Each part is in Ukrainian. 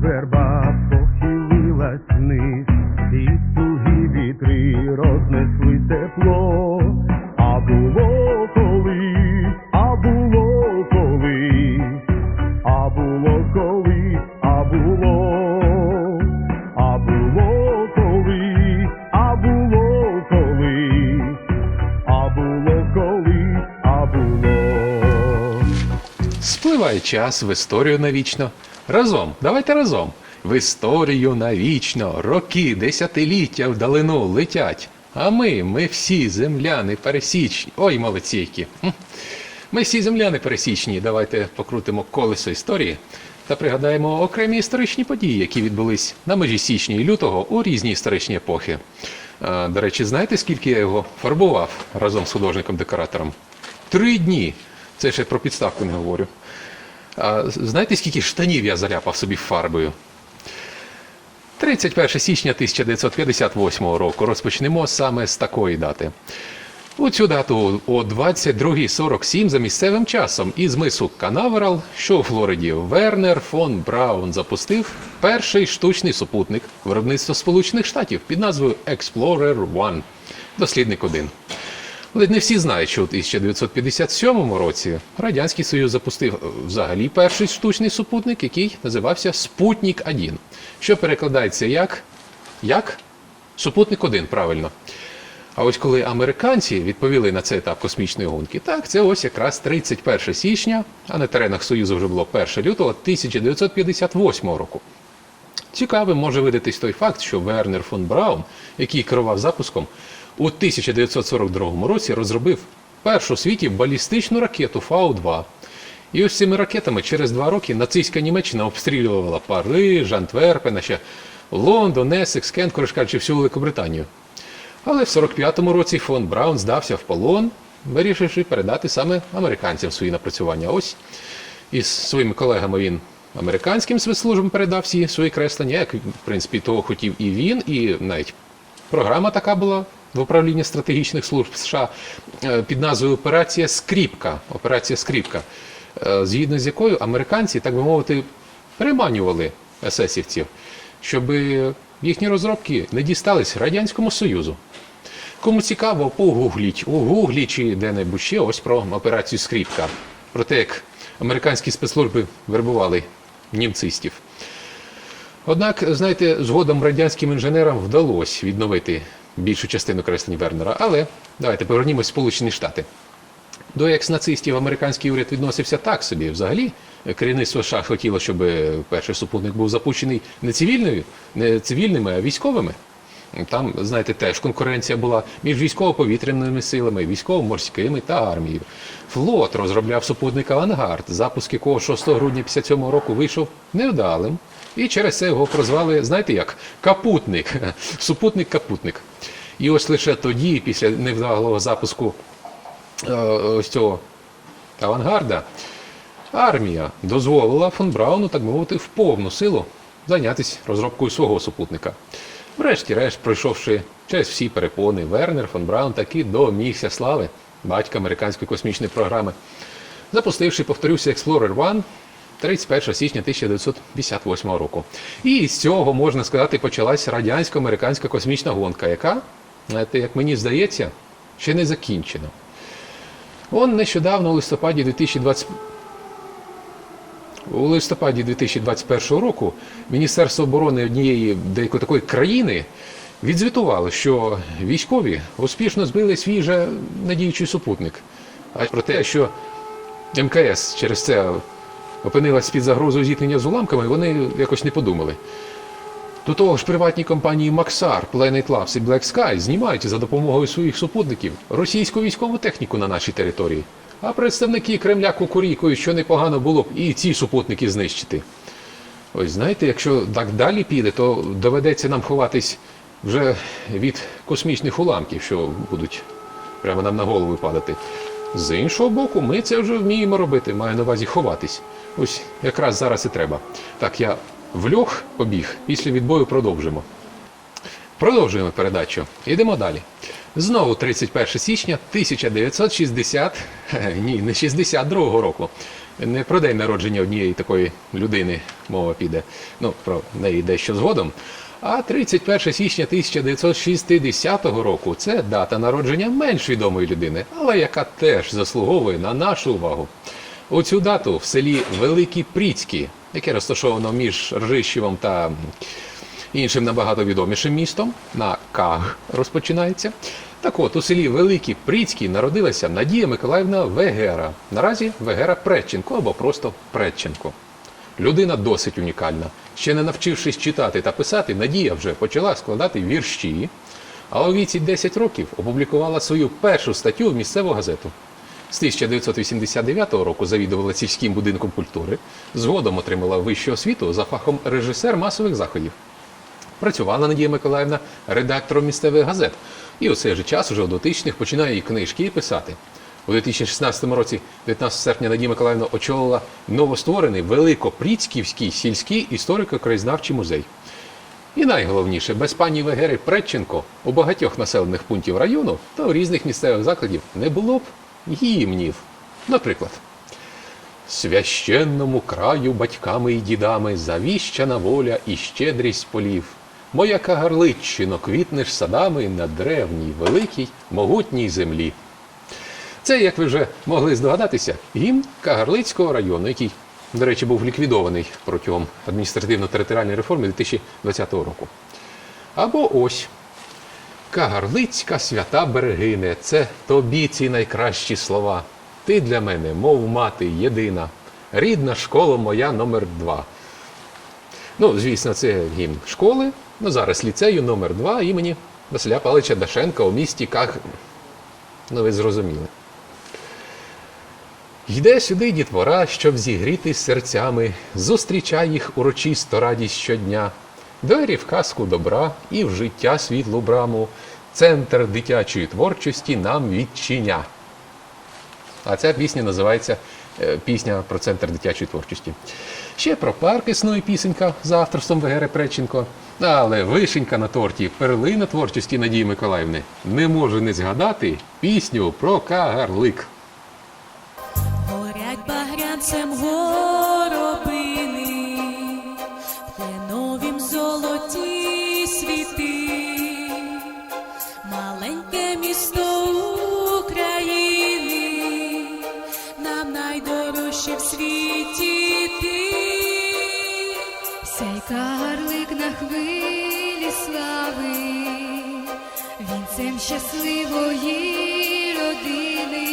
верба похилилась вниз, і тугі вітри рознесли тепло. А було колись, а було колись, а було колись, а було, а було колись, а було колись, а було колись, а було. Спливає час в історію навічно. Разом, давайте разом. В історію навічно, роки, десятиліття вдалину летять. А ми, ми всі земляни пересічні. Ой, молодці які. Ми всі земляни пересічні. Давайте покрутимо колесо історії та пригадаємо окремі історичні події, які відбулись на межі січня і лютого у різні історичні епохи. До речі, знаєте, скільки я його фарбував разом з художником-декоратором? Три дні. Це ще про підставку не говорю. А знаєте, скільки штанів я заляпав собі фарбою? 31 січня 1958 року. Розпочнемо саме з такої дати. У цю дату о 22.47 за місцевим часом із мису Канаверал, що у Флориді, Вернер фон Браун запустив перший штучний супутник виробництва Сполучених Штатів під назвою Explorer One. Дослідник 1. Ледь не всі знають, що у 1957 році Радянський Союз запустив е, взагалі перший штучний супутник, який називався Спутник 1 що перекладається як? Як? Супутник 1, правильно. А ось коли американці відповіли на цей етап космічної гонки, так, це ось якраз 31 січня, а на теренах Союзу вже було 1 лютого 1958 року. Цікавим може видатись той факт, що Вернер фон Браун, який керував запуском, у 1942 році розробив першу у світі балістичну ракету Фау-2. І ось цими ракетами через два роки нацистська Німеччина обстрілювала Париж, Антверпен, а ще Лондон, Есекс, Кент, коротше кажучи, всю Великобританію. Але в 45-му році фон Браун здався в полон, вирішивши передати саме американцям свої напрацювання. Ось із своїми колегами він американським спецслужбам передав всі свої креслення, як, в принципі, того хотів і він, і навіть програма така була в управлінні стратегічних служб США е, під назвою Операція Скріпка. Операція Скріпка, е, згідно з якою американці, так би мовити, переманювали есесівців, щоб їхні розробки не дістались Радянському Союзу. Кому цікаво, погугліть у гуглі чи де-небудь ще ось про операцію Скріпка. Про те, як американські спецслужби вербували німцистів. Однак, знаєте, згодом радянським інженерам вдалося відновити більшу частину креслень Вернера. Але давайте повернімось в Сполучені Штати. До екс-нацистів американський уряд відносився так собі. Взагалі, керівництво США хотіло, щоб перший супутник був запущений не цивільною, не цивільними, а військовими. Там, знаєте, теж конкуренція була між військово-повітряними силами, військово-морськими та армією. Флот розробляв супутник Авангард, запуск якого 6 грудня 57 року вийшов невдалим. І через це його прозвали, знаєте як, капутник, супутник-капутник. І ось лише тоді, після невдалого запуску е, ось цього авангарда, армія дозволила фон Брауну, так мовити, в повну силу зайнятися розробкою свого супутника. Врешті-решт, пройшовши через всі перепони, Вернер фон Браун таки домігся слави батька американської космічної програми, запустивши, повторюся, Explorer One 31 січня 1958 року. І з цього, можна сказати, почалась радянсько-американська космічна гонка, яка, знаєте, як мені здається, ще не закінчена. Он нещодавно у листопаді 2020 у листопаді 2021 року Міністерство оборони однієї деякої такої країни відзвітувало, що військові успішно збили свій же надіючий супутник. А про те, що МКС через це опинилась під загрозою зіткнення з уламками, вони якось не подумали. До того ж, приватні компанії Maxar, Planet Labs і Black Sky знімають за допомогою своїх супутників російську військову техніку на нашій території. А представники Кремля кукурікують, що непогано було б і ці супутники знищити. Ось знаєте, якщо так далі піде, то доведеться нам ховатись вже від космічних уламків, що будуть прямо нам на голову падати. З іншого боку, ми це вже вміємо робити, маю на увазі ховатись. Ось якраз зараз і треба. Так, я в льох побіг, після відбою продовжимо. Продовжуємо передачу. Йдемо далі. Знову 31 січня 1960, ні, не 62 року. Не про день народження однієї такої людини мова піде. Ну, про неї дещо згодом. А 31 січня 1960 року це дата народження менш відомої людини, але яка теж заслуговує на нашу увагу. У цю дату в селі Великі Пріцькі, яке розташовано між Ржищевом та іншим набагато відомішим містом, на Каг розпочинається. Так от, у селі Великі Пріцькі народилася Надія Миколаївна Вегера. Наразі Вегера Предченко або просто Предченко. Людина досить унікальна. Ще не навчившись читати та писати, Надія вже почала складати вірші, а у віці 10 років опублікувала свою першу статтю в місцеву газету. З 1989 року завідувала сільським будинком культури, згодом отримала вищу освіту за фахом режисер масових заходів. Працювала Надія Миколаївна редактором місцевих газет. І у цей же час, уже у 2000-х, починає і книжки писати. У 2016 році, 19 серпня, Надія Миколаївна очолила новостворений Великопріцьківський сільський історико-краєзнавчий музей. І найголовніше, без пані Вегери Предченко у багатьох населених пунктів району та у різних місцевих закладів не було б гімнів. Наприклад, Священному краю батьками і дідами завіщана воля і щедрість полів. Моя Кагарличчино, квітнеш садами на древній, великій, могутній землі. Це, як ви вже могли здогадатися, гімн Кагарлицького району, який, до речі, був ліквідований протягом адміністративно-територіальної реформи 2020 року. Або ось Кагарлицька свята берегине, це тобі ці найкращі слова. Ти для мене, мов мати, єдина, рідна школа моя номер два. Ну, звісно, це гімн школи, ну зараз ліцею номер 2 імені Василя Павловича Дашенка у місті Каг. Ну, ви зрозуміли. Йде сюди дітвора, щоб зігріти серцями, зустрічай їх урочисто радість щодня, двері в казку добра і в життя світлу браму, центр дитячої творчості нам відчиня. А ця пісня називається е, Пісня про центр дитячої творчості. Ще про парк існує пісенька за авторством Вегери Преченко. Але вишенька на торті, перлина творчості Надії Миколаївни не може не згадати пісню про Кагарлик. Горять багрянцем горобини, Сяй карлик на хвилі слави, вінцем щасливої родини,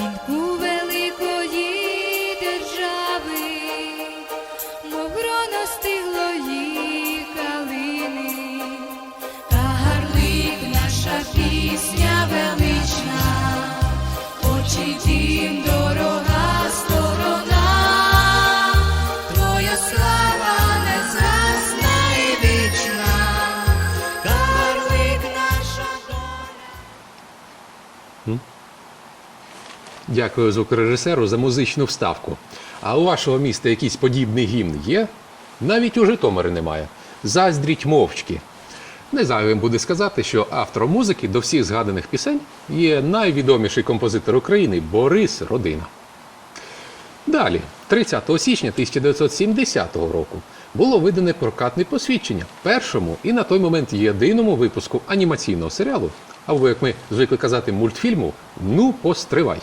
вінку великої держави, мов гроно стиглої калини. Кагарлик наша пісня велична, очі дім дорога Дякую звукорежисеру за музичну вставку. А у вашого міста якийсь подібний гімн є? Навіть у Житомирі немає. Заздріть мовчки. Не зайвим буде сказати, що автором музики до всіх згаданих пісень є найвідоміший композитор України Борис Родина. Далі, 30 січня 1970 року, було видане прокатне посвідчення першому і на той момент єдиному випуску анімаційного серіалу, або, як ми звикли казати, мультфільму Ну, постривай.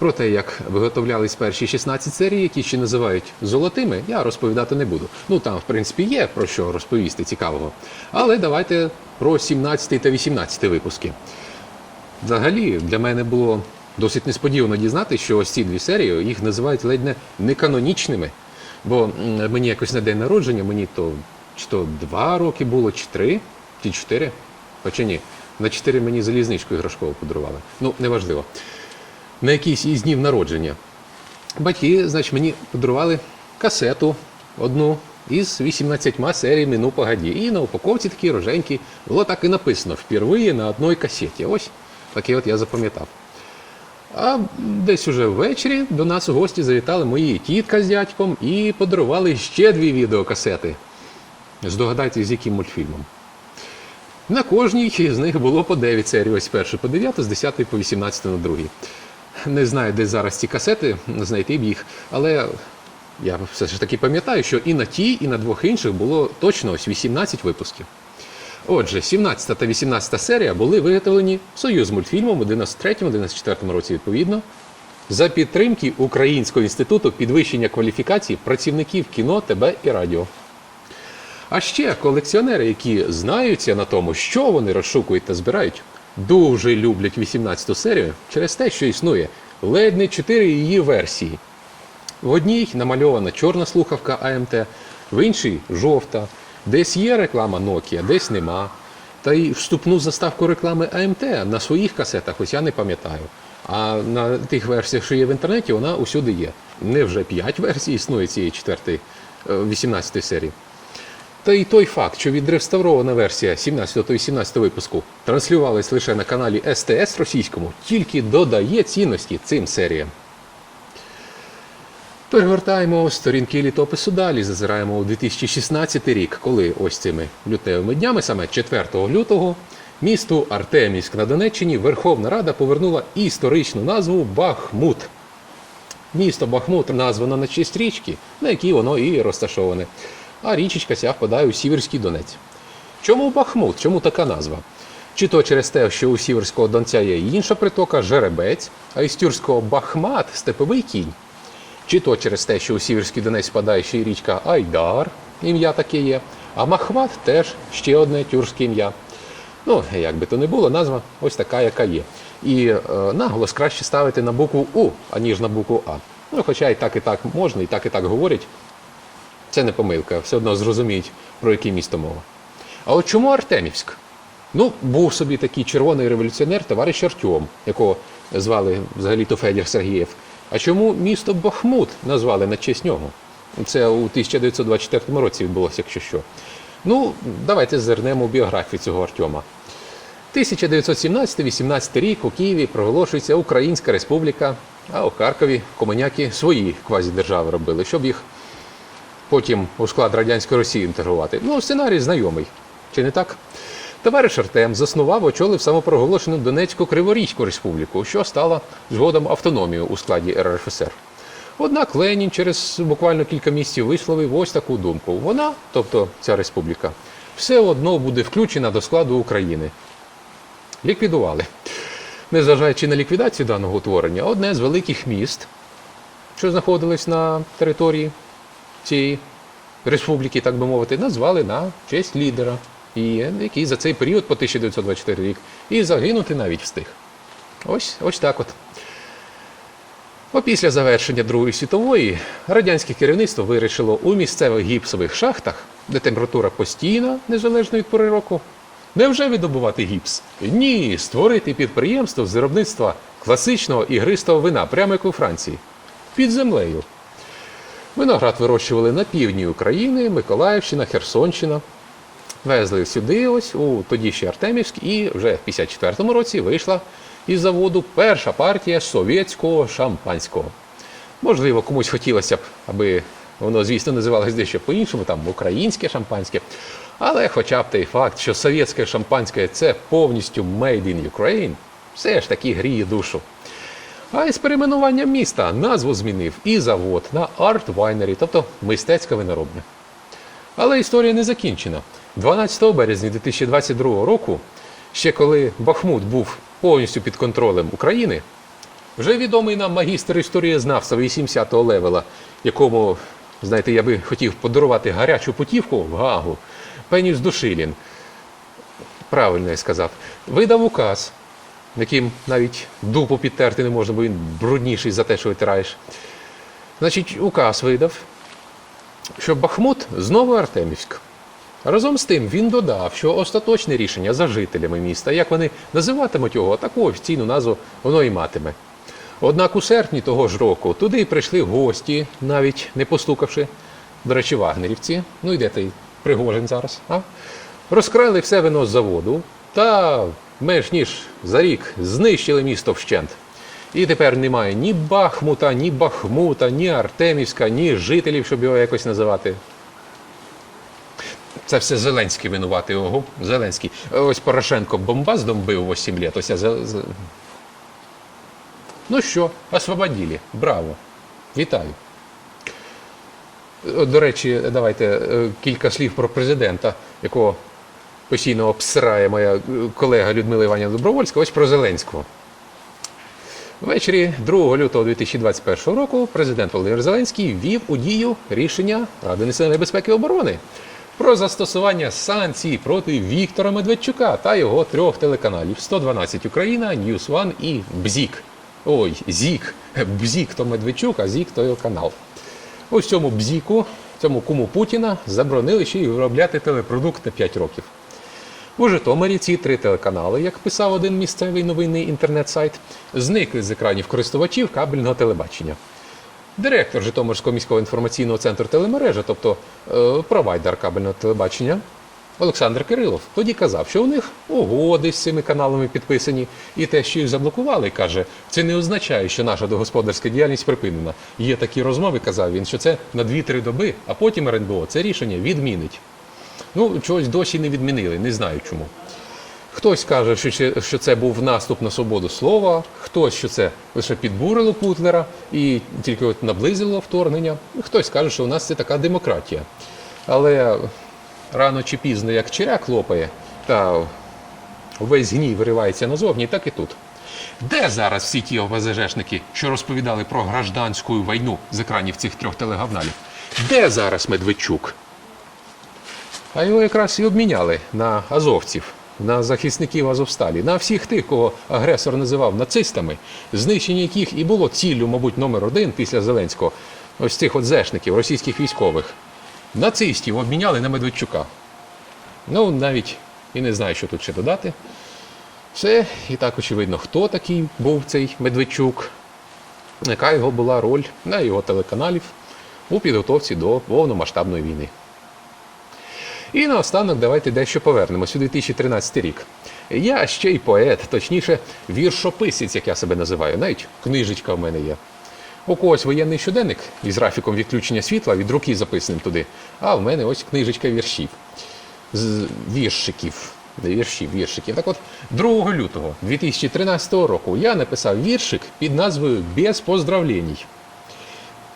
Про те, як виготовлялись перші 16 серій, які ще називають золотими, я розповідати не буду. Ну там, в принципі, є про що розповісти цікавого. Але давайте про 17 та 18 випуски. Взагалі, для мене було досить несподівано дізнатися, що ось ці дві серії їх називають ледь не неканонічними. Бо мені якось на день народження, мені то чи то два роки було, чи три, чи чотири. Хоча ні, на чотири мені залізничку іграшкову подарували. Ну, неважливо. На якийсь із днів народження. Батьки, значить, мені подарували касету одну із 18 серіями «Ну, погоді». І на упаковці такі роженькі було так і написано впервые на одній касеті. Ось такий от я запам'ятав. А десь уже ввечері до нас у гості завітали мої тітка з дядьком і подарували ще дві відеокасети. Здогадайтесь, з яким мультфільмом. На кожній з них було по 9 серій. Ось першу по 9, з 10 по 18 на другій. Не знаю, де зараз ці касети, знайти б їх, але я все ж таки пам'ятаю, що і на тій, і на двох інших було точно ось 18 випусків. Отже, 17 та 18 серія були виготовлені Союз мультфільмом у 93-94 році відповідно за підтримки Українського інституту підвищення кваліфікації працівників кіно, ТБ і радіо. А ще колекціонери, які знаються на тому, що вони розшукують та збирають, дуже люблять 18 серію через те, що існує ледь не 4 її версії. В одній намальована чорна слухавка АМТ, в іншій жовта. Десь є реклама Nokia, десь нема. Та й вступну заставку реклами АМТ на своїх касетах, ось я не пам'ятаю. А на тих версіях, що є в інтернеті, вона усюди є. Не вже 5 версій існує цієї 4, 18 серії. Та й той факт, що відреставрована версія 17 та 18 випуску транслювалась лише на каналі СТС російському, тільки додає цінності цим серіям. Перегортаємо сторінки літопису далі, зазираємо у 2016 рік, коли ось цими лютевими днями, саме 4 лютого, місту Артемівськ на Донеччині Верховна Рада повернула історичну назву Бахмут. Місто Бахмут названо на честь річки, на якій воно і розташоване. А річечка ця впадає у Сіверський Донець. Чому Бахмут? Чому така назва? Чи то через те, що у Сіверського Донця є інша притока Жеребець, а із Тюрського Бахмат степовий кінь. Чи то через те, що у Сіверський Донець впадає ще й річка Айдар, ім'я таке є, а Махват теж ще одне тюркське ім'я. Ну, як би то не було, назва ось така, яка є. І е, наголос краще ставити на букву У, аніж на букву А. Ну, хоча і так, і так можна, і так, і так говорять. Це не помилка, все одно зрозуміють, про яке місто мова. А от чому Артемівськ? Ну, був собі такий червоний революціонер, товариш Артем, якого звали взагалі-то Федір Сергієв. А чому місто Бахмут назвали на честь нього? Це у 1924 році відбулося, якщо що. Ну, давайте зернемо біографію цього Артема. 1917-18 рік у Києві проголошується Українська Республіка, а у Харкові комуняки свої квазідержави робили, щоб їх потім у склад радянської Росії інтегрувати. Ну, сценарій знайомий. Чи не так? Товариш Артем заснував, очолив самопроголошену Донецьку Криворізьку республіку, що стала згодом автономією у складі РРФСР. Однак Ленін через буквально кілька місяців висловив ось таку думку: вона, тобто ця республіка, все одно буде включена до складу України. Ліквідували. Незважаючи на ліквідацію даного утворення, одне з великих міст, що знаходились на території цієї республіки, так би мовити, назвали на честь лідера, який за цей період по 1924 рік і загинути навіть встиг. Ось, ось так от. Опісля завершення Другої світової радянське керівництво вирішило у місцевих гіпсових шахтах, де температура постійна, незалежно від пори року, не вже видобувати гіпс? Ні, створити підприємство з виробництва класичного ігристого вина, прямо як у Франції, під землею. Виноград вирощували на півдні України, Миколаївщина, Херсонщина. Везли сюди, ось у тоді ще Артемівськ, і вже в 54-му році вийшла із заводу перша партія совєтського шампанського. Можливо, комусь хотілося б, аби воно, звісно, називалось дещо по-іншому, там українське шампанське. Але хоча б той факт, що совєтське шампанське це повністю made in Ukraine, все ж таки гріє душу. А із перейменуванням міста назву змінив і завод на Art Winery, тобто мистецька виноробня. Але історія не закінчена. 12 березня 2022 року, ще коли Бахмут був повністю під контролем України, вже відомий нам магістр історієзнавства 80-го левела, якому, знаєте, я би хотів подарувати гарячу путівку в Гагу, Пеніс Душилін, правильно я сказав, видав указ, яким навіть дупу підтерти не можна, бо він брудніший за те, що витираєш. Значить, указ видав, що Бахмут знову Артемівськ. Разом з тим він додав, що остаточне рішення за жителями міста, як вони називатимуть його, таку офіційну назву воно і матиме. Однак у серпні того ж року туди прийшли гості, навіть не постукавши, до речі, вагнерівці, ну і де той Пригожин зараз, а? розкрали все вино з заводу та менш ніж за рік знищили місто вщент. І тепер немає ні Бахмута, ні Бахмута, ні Артемівська, ні жителів, щоб його якось називати. Це все Зеленський винуватий. Ого, Зеленський. Ось Порошенко бомбаздом бив 8 літ. Ось я Ну що, освободили. Браво. Вітаю. Е, До речі, давайте е, кілька слів про президента, якого постійно обсирає моя е, колега Людмила Іванівна Добровольська, ось про Зеленського. Ввечері 2 лютого 2021 року президент Володимир Зеленський ввів у дію рішення Ради національної безпеки і оборони про застосування санкцій проти Віктора Медведчука та його трьох телеканалів 112 Україна, News One і БЗІК. Ой, ЗІК. БЗІК то Медведчук, а ЗІК то його канал. Ось цьому БЗІКу, цьому куму Путіна, заборонили ще й виробляти телепродукт на 5 років. У Житомирі ці три телеканали, як писав один місцевий новинний інтернет-сайт, зникли з екранів користувачів кабельного телебачення. Директор Житомирського міського інформаційного центру телемережа, тобто е, провайдер кабельного телебачення, Олександр Кирилов, тоді казав, що у них угоди з цими каналами підписані, і те, що їх заблокували, каже, це не означає, що наша догосподарська діяльність припинена. Є такі розмови, казав він, що це на 2-3 доби, а потім РНБО це рішення відмінить. Ну, чогось досі не відмінили, не знаю чому. Хтось каже, що це, був наступ на свободу слова, хтось, що це лише підбурило Путлера і тільки от наблизило вторгнення. Хтось каже, що у нас це така демократія. Але рано чи пізно, як черяк лопає, та весь гній виривається назовні, так і тут. Де зараз всі ті ОВЗЖшники, що розповідали про гражданську війну з екранів цих трьох телегавналів? Де зараз Медведчук? А його якраз і обміняли на азовців, на захисників Азовсталі, на всіх тих, кого агресор називав нацистами, знищення яких і було ціллю, мабуть, номер один після Зеленського, ось цих от зешників, російських військових. Нацистів обміняли на Медведчука. Ну, навіть і не знаю, що тут ще додати. Все, і так очевидно, хто такий був цей Медведчук, яка його була роль на його телеканалів у підготовці до повномасштабної війни. І наостанок давайте дещо повернемось у 2013 рік. Я ще й поет, точніше, віршописець, як я себе називаю. Навіть книжечка в мене є. У когось воєнний щоденник із графіком відключення світла від руки записаним туди, а в мене ось книжечка віршів. З віршиків. Не віршів, віршиків. Так от, 2 лютого 2013 року я написав віршик під назвою Без поздравлений.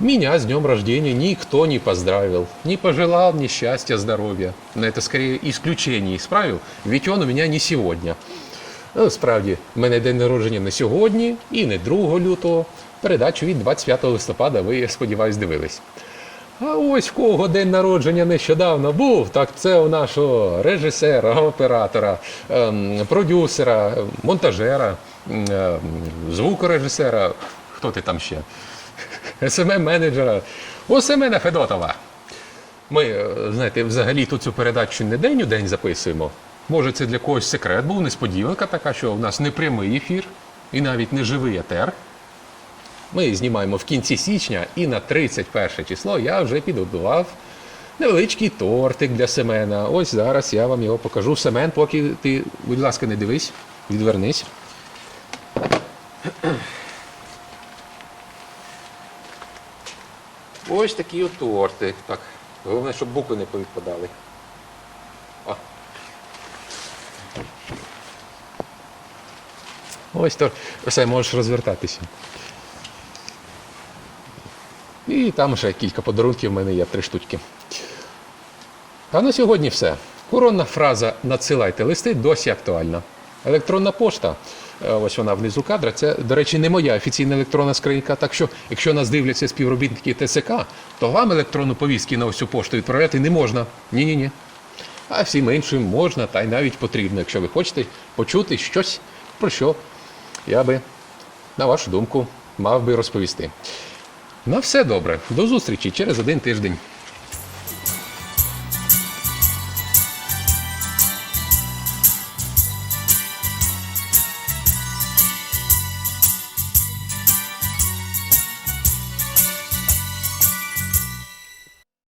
Меня с днем рождения никто не поздравил, не пожелал мне счастья, здоровья. Но это скорее исключение из правил, ведь он у меня не сьогодні. Ну, справді, в мене день народження не сьогодні і не 2 лютого. Передачу від 25 листопада ви, я сподіваюсь, дивились. А ось в кого день народження нещодавно був, так це у нашого режисера, оператора, ем, продюсера, монтажера, ем, звукорежисера. Хто ти там ще? СММ-менеджера у Семена Федотова. Ми, е, знаєте, взагалі тут цю передачу не день у день записуємо. Може, це для когось секрет був, несподіванка така, що у нас не прямий ефір і навіть не живий етер. Ми знімаємо в кінці січня, і на 31 число я вже підготував невеличкий тортик для Семена. Ось зараз я вам його покажу. Семен, поки ти, будь ласка, не дивись, відвернись. Ось такий от тортик. Так, головне, щоб букви не повідпадали. О. Ось торт. Все, можеш розвертатися. І там ще кілька подарунків в мене є три штучки. А на сьогодні все. Коронна фраза надсилайте листи досі актуальна. Електронна пошта, ось вона внизу кадра, це, до речі, не моя офіційна електронна скринька. Так що, якщо нас дивляться співробітники ТСК, то вам електронну повістки на ось цю пошту відправляти не можна. Ні-ні-ні. А всім іншим можна та й навіть потрібно, якщо ви хочете почути щось, про що я би, на вашу думку, мав би розповісти. На все добре. До зустрічі через один тиждень.